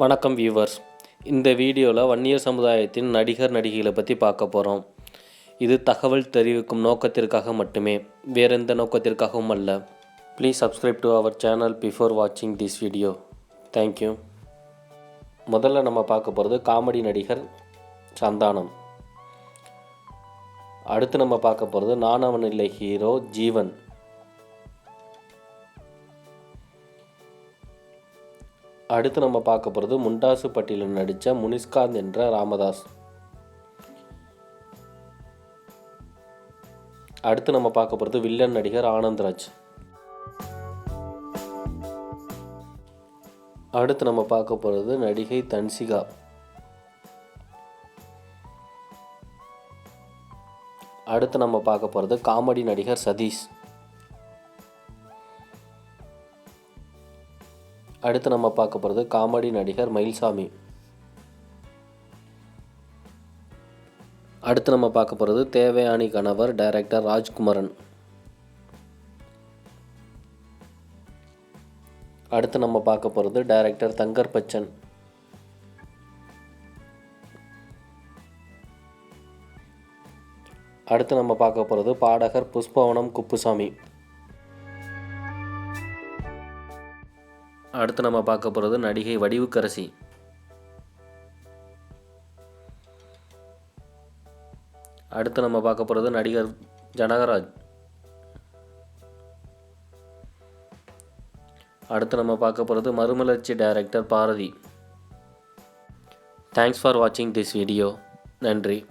வணக்கம் வியூவர்ஸ் இந்த வீடியோவில் வன்னியர் சமுதாயத்தின் நடிகர் நடிகைகளை பற்றி பார்க்க போகிறோம் இது தகவல் தெரிவிக்கும் நோக்கத்திற்காக மட்டுமே வேறு எந்த நோக்கத்திற்காகவும் அல்ல. Please subscribe to our channel before வாட்சிங் திஸ் வீடியோ தேங்க்யூ முதல்ல நம்ம பார்க்க போகிறது காமெடி நடிகர் சந்தானம். அடுத்து நம்ம பார்க்க போகிறது நானவன் இல்லை ஹீரோ ஜீவன். அடுத்து நம்ம பார்க்க போகிறது முண்டாசு பட்டியலில் நடித்த முனிஸ்காந்த் என்ற ராமதாஸ். அடுத்து நம்ம பார்க்க போகிறது வில்லன் நடிகர் ஆனந்த்ராஜ். அடுத்து நம்ம பார்க்க போகிறது நடிகை தன்சிகா. அடுத்து நம்ம பார்க்க போகிறது காமெடி நடிகர் சதீஷ். அடுத்து நம்ம பார்க்க போகிறது காமெடி நடிகர் மயில்சாமி. அடுத்து நம்ம பார்க்க போகிறது தேவயானி கணவர் டைரக்டர் ராஜ்குமரன். அடுத்து நம்ம பார்க்க போகிறது டைரக்டர் தங்கர் பச்சன். அடுத்து நம்ம பார்க்க போகிறது பாடகர் புஷ்பவனம் குப்புசாமி. அடுத்து நம்ம பார்க்க போகிறது நடிகை வடிவுக்கரசி. அடுத்து நம்ம பார்க்க போகிறது நடிகர் ஜனகராஜ். அடுத்து நம்ம பார்க்க போகிறது மறுமலர்ச்சி டைரக்டர் பாரதி. தேங்க்ஸ் ஃபார் வாட்சிங் திஸ் வீடியோ நன்றி.